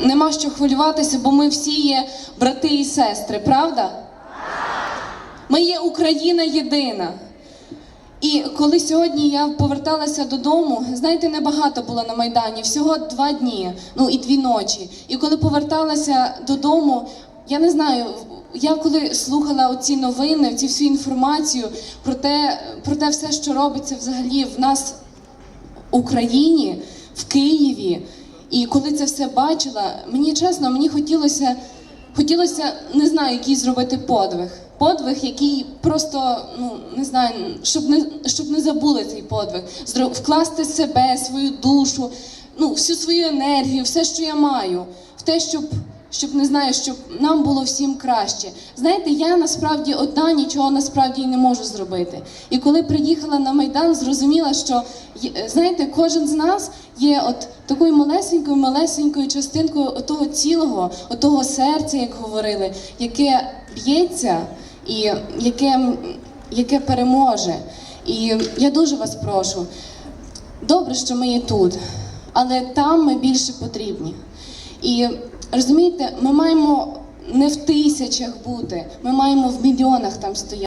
нема що хвилюватися, бо ми всі є брати і сестри, правда? Ми є Україна єдина. І коли сьогодні я поверталася додому, знаєте, небагато було на Майдані, всього два дні, ну і дві ночі. І коли поверталася додому, я не знаю, я коли слухала оці новини, цю всю інформацію про те, про те все, що робиться взагалі в нас в Україні, в Києві. І коли це все бачила, мені чесно, мені хотілося, хотілося не знаю, який зробити подвиг. Подвиг, який просто ну не знаю, щоб не щоб не забули цей подвиг, вкласти себе, свою душу, ну всю свою енергію, все, що я маю, в те, щоб щоб не знаю, щоб нам було всім краще. Знаєте, я насправді одна нічого насправді і не можу зробити. І коли приїхала на майдан, зрозуміла, що знаєте, кожен з нас є от такою малесенькою, малесенькою частинкою того цілого, отого серця, як говорили, яке б'ється і яке, яке переможе. І я дуже вас прошу. Добре, що ми є тут, але там ми більше потрібні. І розумієте, ми маємо не в тисячах бути, ми маємо в мільйонах там стояти.